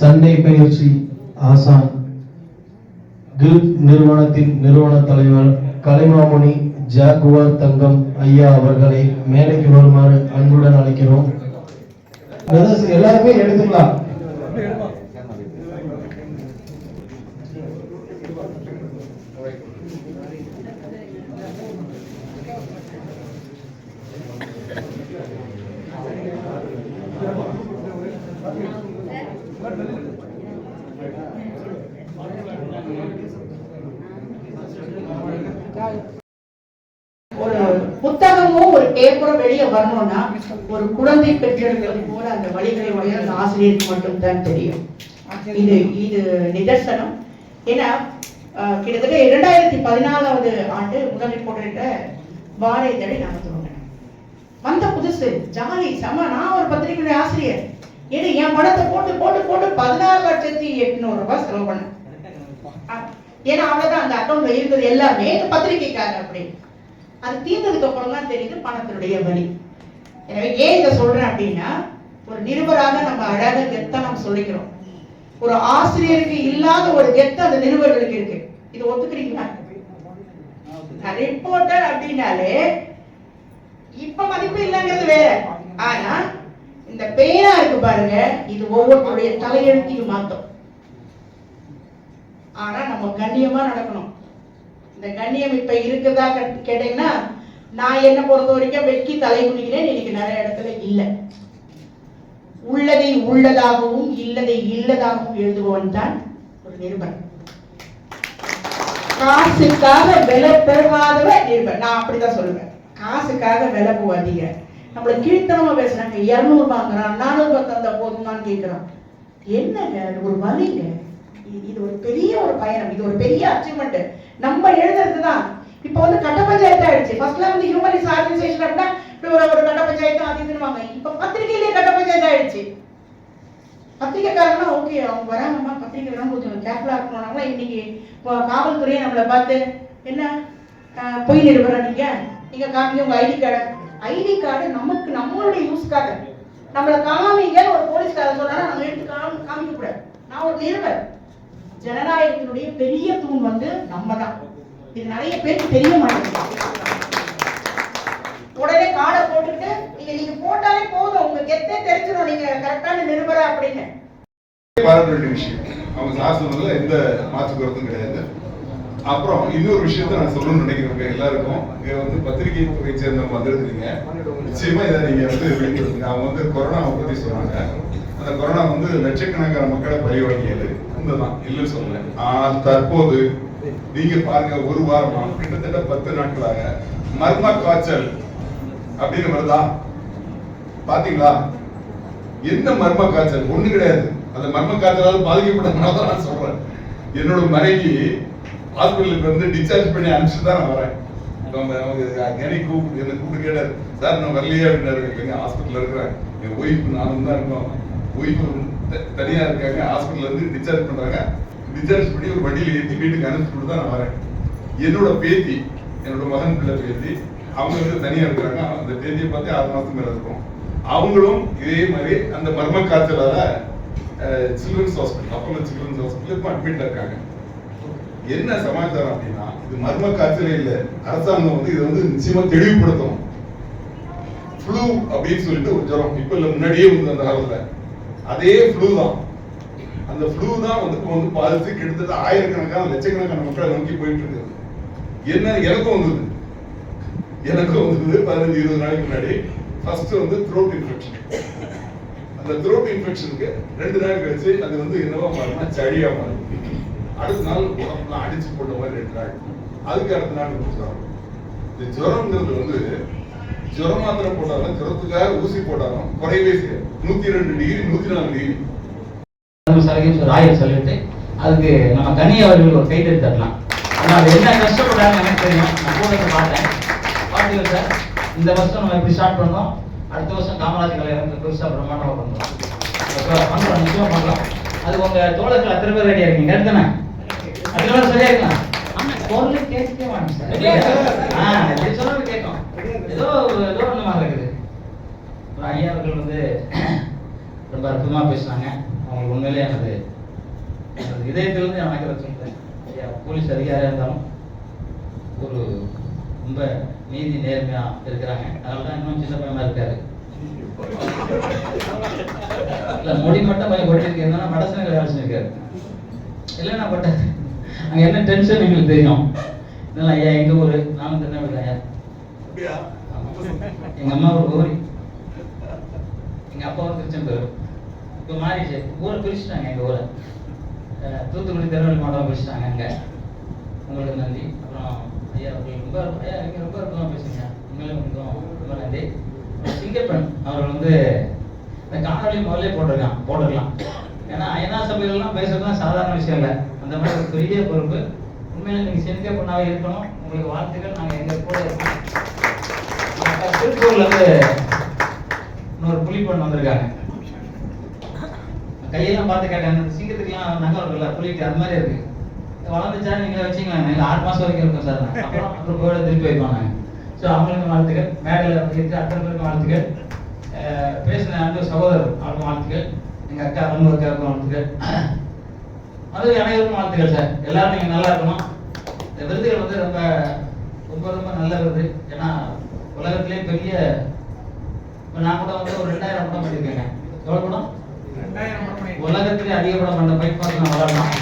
சண்டை பயிற்சி ஆசான் கில்ட் நிறுவனத்தின் நிறுவன தலைவர் கலைமாமணி ஜாகுவார் தங்கம் ஐயா அவர்களை மேடைக்கு வருமாறு அன்புடன் அழைக்கிறோம். எல்லாருமே எடுத்துக்கலாம். பேப்பரும் வெளியே வரணும்னா ஒரு குழந்தை பெற்றெடுக்கிறது போல அந்த வழிகளை உடைய ஆசிரியருக்கு மட்டும்தான் தெரியும். இது இது நிதர்சனம். ஏன்னா கிட்டத்தட்ட இரண்டாயிரத்தி பதினாலாவது ஆண்டு முதல் போட்டிருக்க வார இதழை நான் துவங்கினோம் வந்த புதுசு ஜாலி சம. நான் ஒரு பத்திரிகையுடைய ஆசிரியர். ஏன்னா என் படத்தை போட்டு போட்டு போட்டு பதினாறு லட்சத்தி எட்நூறு ரூபாய் செலவு பண்ணேன். ஏன்னா அவ்வளவுதான் அந்த அக்கௌண்ட்ல இருந்தது எல்லாமே இந்த பத்திரிகைக்காக அப்படின்னு அது தீர்ந்ததுக்கு அப்புறம் தான் தெரியுது பணத்தினுடைய வலி எனவே ஏன் இதை சொல்றேன் அப்படின்னா ஒரு நிருபராக நம்ம அழகாக கெத்த நம்ம சொல்லிக்கிறோம். ஒரு ஆசிரியருக்கு இல்லாத ஒரு கெத்த அந்த நிருபர்களுக்கு இருக்கு. இது ஒத்துக்கிறீங்களா? ரிப்போர்ட்டர் அப்படின்னாலே இப்ப மதிப்பு இல்லைங்கிறது வேற. ஆனா இந்த பேரா இருக்கு பாருங்க இது ஒவ்வொருத்தருடைய தலையெழுத்தையும் மாத்தம். ஆனா நம்ம கண்ணியமா நடக்கணும். இந்த கண்ணியம் இப்ப இருக்குதா கேட்டீங்கன்னா நான் என்ன பொறுத்த வரைக்கும் வெட்டி தலை குனிக்கிறேன் இன்னைக்கு நிறைய இடத்துல இல்ல. உள்ளதை உள்ளதாகவும் இல்லதை இல்லதாகவும் எழுதுபவன் தான் ஒரு நிருபன் காசுக்காக விலை பெறாதவ நிருபன் நான் அப்படிதான் சொல்லுவேன். காசுக்காக விலை போவாதீங்க நம்மள கீழ்த்தனமா பேசுறாங்க. இருநூறு வாங்குறான் நானூறு ரூபாய் தந்தா போதுமான்னு கேட்கிறான் என்னங்க ஒரு வலிங்க இது ஒரு பெரிய ஒரு பயணம். இது ஒரு பெரிய அச்சீவ்மெண்ட் நம்ம எழுதுறது தான் இப்போ வந்து கட்ட பஞ்சாயத்து ஆயிடுச்சு. ஃபர்ஸ்ட்ல வந்து ஹியூமனிஸ் ஆர்கனைசேஷன் அப்படின்னா இப்படி ஒரு ஒரு கட்ட பஞ்சாயத்து அது இதுன்னு இப்ப பத்திரிகையிலே கட்ட பஞ்சாயத்து ஆயிடுச்சு. பத்திரிக்கைக்காரங்கன்னா ஓகே அவங்க வராங்கம்மா பத்திரிக்கை வேணும் கொஞ்சம் கேர்ஃபுல்லா இருக்கணும்னா இன்னைக்கு காவல்துறையை நம்மளை பார்த்து என்ன? பொய் நிறுவனம் நீங்க? நீங்க காமிங்க உங்க ஐடி கார்டு. ஐடி கார்டு நமக்கு நம்மளுடைய யூஸ்க்காக நம்மளை காமிங்க ஒரு போலீஸ்காரன் சொன்னா நம்ம எடுத்து காமி காமிக்க கூடாது நான் ஒரு நிறுவன் ஜனநாயகத்தினுடைய பெரிய தூண் வந்து நம்ம தான் இது நிறைய பேருக்கு தெரிய மாட்டேங்குது. உடனே காலை போட்டுட்டு நீங்க நீங்க போட்டாலே போதும். உங்க கெத்தே தெரிஞ்சிடும் நீங்க கரெக்டான நிருபரா அப்படின்னு. பாராட்ட வேண்டிய விஷயம். அவங்க சார் சொன்னதுல எந்த மாற்று கருத்தும் கிடையாது. அப்புறம் இன்னொரு விஷயத்த நான் சொல்லணும்னு நினைக்கிறேன் எல்லாருக்கும். இங்க வந்து பத்திரிகை துறை சேர்ந்தவங்க வந்திருந்தீங்க நிச்சயமா இதை நீங்க வந்து வெளிப்படுத்துங்க அவங்க வந்து கொரோனாவை பத்தி சொன்னாங்க. அந்த கொரோனா வந்து லட்சக்கணக்கான மக்களை பழிவாங்கியது. உண்மைதான் இல்லைன்னு சொன்னேன். ஆனால் தற்போது நீங்க பாருங்க ஒரு வாரமா கிட்டத்தட்ட பத்து நாட்களாக மர்ம காய்ச்சல் அப்படின்னு வருதா? பாத்தீங்களா? என்ன மர்ம காய்ச்சல்? ஒண்ணு கிடையாது. அந்த மர்ம காய்ச்சலால பாதிக்கப்பட்டதுனால தான் நான் சொல்றேன். என்னோட மனைவி ஹாஸ்பிட்டலுக்கு வந்து டிஸ்சார்ஜ் பண்ணி அனுப்பிச்சு தான் நான் வரேன். அவங்க கனி கூப்பிட்டு என்ன கூப்பிட்டு கேட்டார் சார் நான் வரலையே அப்படின்னாரு. ஹாஸ்பிட்டல் இருக்கிறேன். என் ஒய்ஃப் நானும் தான் இருக்கோம். ஒய்ஃப் தனியா இருக்காங்க. ஹாஸ்பிட்டல்ல இருந்து டிஸ்சார்ஜ் பண்றாங்க. டிஸ்சார்ஜ் பண்ணி ஒரு வண்டியில் ஏற்றி வீட்டுக்கு அனுப்பிச்சு தான் நான் வரேன். என்னோட பேத்தி என்னோட மகன் பிள்ளை பேத்தி அவங்க வந்து தனியா இருக்கிறாங்க அந்த பேத்தியை பார்த்து ஆறு மாசம் மேல இருக்கும். அவங்களும் இதே மாதிரி அந்த மர்ம காய்ச்சலால children's hospital Apollo children's hospital இப்போ அட்மிட்ல இருக்காங்க. என்ன சமாச்சாரம் அப்படின்னா இது மர்ம காய்ச்சலே இல்ல. அரசாங்கம் வந்து இதை வந்து நிச்சயமா தெளிவுபடுத்தணும். ஃப்ளூ அப்படின்னு சொல்லிட்டு ஒரு ஜுரம். இப்போ இல்லை முன்னாடியே வந்து அந்த காலத்தில். அதே ஃப்ளூ தான். அந்த ஃப்ளூ தான் வந்து இப்போ வந்து பாதித்து கிட்டத்தட்ட ஆயிரக்கணக்கான லட்சக்கணக்கான மக்களை நோக்கி போயிட்டு இருக்குது என்ன எனக்கும் வந்தது. எனக்கும் வந்தது பதினஞ்சு இருபது நாளைக்கு முன்னாடி. ஃபர்ஸ்ட் வந்து த்ரோட் இன்ஃபெக்ஷன் அந்த த்ரோட் இன்ஃபெக்ஷனுக்கு ரெண்டு நாள் கழிச்சு அது வந்து என்னவா மாறினா சளியா மாறும். அடுத்த நாள் உடம்புலாம் அடிச்சு போட்ட மாதிரி ரெண்டு நாள். அதுக்கு அடுத்த நாள் இந்த ஜுரம்ங்கிறது வந்து ஜுரம் மாத்திரை போட்டாலும் ஜுரத்துக்காக ஊசி போட்டாலும் குறையவே செய்யாது. நூத்தி ரெண்டு டிகிரி நூத்தி நாலு டிகிரி சலகை ராயல் சொல்லிட்டு அதுக்கு நம்ம கனி அவர்கள் ஒரு கைது தரலாம். ஆனா அது என்ன கஷ்டப்பட்டாங்க எனக்கு தெரியும். நான் கூட பார்த்தேன். பார்த்தீங்க சார்? இந்த வருஷம் நம்ம எப்படி ஸ்டார்ட் பண்ணோம்? அடுத்த வருஷம் காமராஜ் கலைஞர் பெருசா பிரம்மாண்டமா பண்ணுறோம் பண்றோம் நிச்சயமா பண்றோம். அது உங்க தோழர்கள் அத்தனை பேர் ரெடியா இருக்கீங்க? எடுத்தானே அத்தனை பேர் சரியா இருக்கலாம் குரல் கேட்கவே மாட்டேன் சார். ஆ சொன்னாலும் கேட்கும். ஏதோ ஏதோ ஒண்ணு மாதிரி இருக்குது. அப்புறம் ஐயா அவர்கள் வந்து ரொம்ப அற்புதமாக பேசினாங்க. அவங்களுக்கு உண்மையிலே எனது எனது இதயத்திலிருந்து எனக்கு வச்சுருந்தேன் ஐயா போலீஸ் அதிகாரியா இருந்தாலும் ஒரு ரொம்ப நீதி நேர்மையா இருக்கிறாங்க. அதனால தான் இன்னும் சின்ன பையமாக இருக்காரு. இல்ல முடி மட்டும் பையன் கொட்டிருக்கு இருந்தா வேலை செஞ்சிருக்காரு. இல்லைன்னா பட்டாது அங்க என்ன டென்ஷன் எங்களுக்கு தெரியும். இதெல்லாம் ஐயா எங்க ஊரு? நானும் திருநெல்வேலி ஐயா. எங்க அம்மா ஒரு கோரி எங்க அப்பா ஒரு திருச்செந்தூர். இப்போ மாறிடுச்சு. ஊரை பிரிச்சுட்டாங்க எங்க ஊரை. தூத்துக்குடி திருநெல்வேலி மாவட்டம் பிரிச்சுட்டாங்க அங்க. உங்களுக்கு நன்றி. அப்புறம் ஐயா உங்களுக்கு ரொம்ப ஐயா நீங்க ரொம்ப இருக்கும் பேசுங்க உண்மையிலே ரொம்ப நன்றி. சிங்கப்பன் அவர் அவர்கள் வந்து இந்த காணொலி முதல்ல போட்டிருக்கான் போட்டிருக்கலாம். ஏன்னா ஐநா சபைகள்லாம் பேசுறதுலாம் சாதாரண விஷயம் இல்லை. அந்த மாதிரி ஒரு பெரிய பொறுப்பு. உண்மையில நீங்க சிங்கப்பண்ணாவே இருக்கணும். உங்களுக்கு வாழ்த்துக்கள். நாங்க எங்க கூட இருக்கோம். திருப்பூர்ல இருந்து இன்னொரு புலி பொண்ணு வந்திருக்காங்க. கையெல்லாம் பார்த்து கேட்டேன் அந்த சிங்கத்துக்குலாம் நகை இருக்குல்ல புலிட்டு அது மாதிரி இருக்கு. வளர்ந்துச்சா நீங்களே வச்சுக்கலாம் நாங்கள் ஆறு மாசம் வரைக்கும் இருக்கும் சார். அப்புறம் அப்புறம் கோயில திருப்பி வைப்பாங்க. ஸோ அவங்களுக்கு வாழ்த்துக்கள். மேடையில் இருக்கு அத்தனை பேருக்கும் வாழ்த்துக்கள். பேசின அந்த சகோதரர் அவருக்கும் வாழ்த்துக்கள். எங்க அக்கா ரொம்ப அக்காவுக்கும் வாழ்த்துக்கள். அது அனைவருக்கும் வாழ்த்துக்கள் சார். எல்லாரும் நீங்க நல்லா இருக்கணும். இந்த விருதுகள் வந்து ரொம்ப ரொம்ப ரொம்ப நல்ல விருது. ஏன்னா உலகத்திலே பெரிய நான் கூட வந்து ஒரு ரெண்டாயிரம் படம் பண்ணியிருக்கேங்க எவ்வளவு படம்? உலகத்திலே அதிக படம் பண்ண பைக் பார்த்து நான் வளரலாம்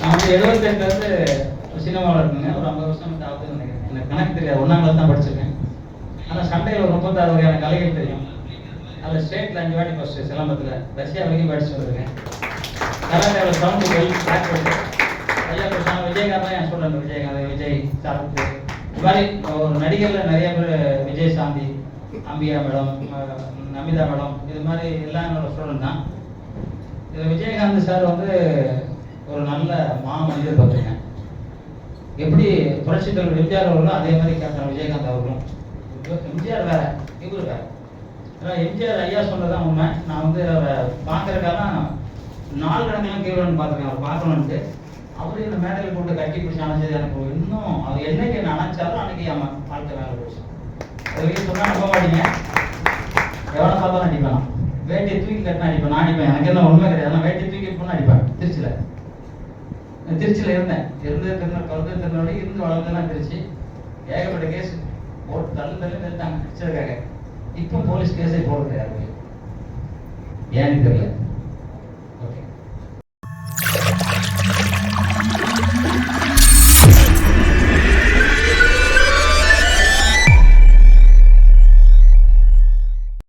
நான் வந்து எழுபத்தெட்டுல இருந்து சினிமாவில் இருக்குங்க ஒரு ஐம்பது வருஷம் வந்து ஆகுதுன்னு நினைக்கிறேன். எனக்கு கணக்கு தெரியாது. ஒன்றாம் கிளாஸ் தான் படிச்சிருக்கேன். ஆனால் சண்டையில் ஒரு முப்பத்தாறு வகையான கலைகள் தெரியும். அதில் ஸ்டேட்டில் அஞ்சு வாட்டி ஃபஸ்ட்டு சிலம்பத்தில். ரஷ்யா வரைக்கும் படிச்சு வந்திருக்கேன். கராட்டேவில் சவுண்டுகள் விஜயகாந்த் தான் என் ஸ்டூடெண்ட் விஜயகாந்த் விஜய் இது மாதிரி ஒரு நடிகர்ல நிறைய பேர் Vijayashanti Ambika madam Namitha madam இது மாதிரி எல்லாம் என்னோட ஸ்டூடெண்ட் தான். இது விஜயகாந்த் சார் வந்து ஒரு நல்ல மா மனிதர் பார்த்துருக்கேன். எப்படி புரட்சி தலைவர் எம்ஜிஆர் அவர்களும் அதே மாதிரி கேப்டன் விஜயகாந்த் அவர்களும். எம்ஜிஆர் வேற இவரு வேற. அதான் எம்ஜிஆர் ஐயா சொன்னதான் உண்மை. நான் வந்து அவரை பார்க்கறதுக்காக நாலு கணக்கிலும் கீழே பார்த்துருக்கேன். அவர் பார்க்கணுன்ட்டு அவரு இந்த மேடையில் போட்டு கட்டி பிடிச்சி அணைஞ்சது எனக்கு இன்னும் அது என்னைக்கு நான் அணைச்சாலும் அன்னைக்கு என் வாழ்க்கை மேலே போச்சு அது சொன்னால் சொன்னா நம்ப மாட்டீங்க எவ்வளோ பார்த்தாலும் அடிப்பேன் நான். வேட்டியை தூக்கி கட்டினா அடிப்பேன் நான் அடிப்பேன் எனக்கு என்ன உண்மை கிடையாது நான் வேட்டியை தூக்கி போனா அடிப்பேன் திருச்சியில் நான் திருச்சியில இருந்தேன் இருந்து திருநெல் பிறந்து திருநெல்வேலி இருந்து வளர்ந்தெல்லாம் திருச்சி ஏகப்பட்ட கேஸ் போட்டு தள்ளு தள்ளி நிறுத்தாங்க அடிச்சதுக்காக இப்போ போலீஸ் கேஸே போடுறது யாருக்கு ஏன்னு தெரியல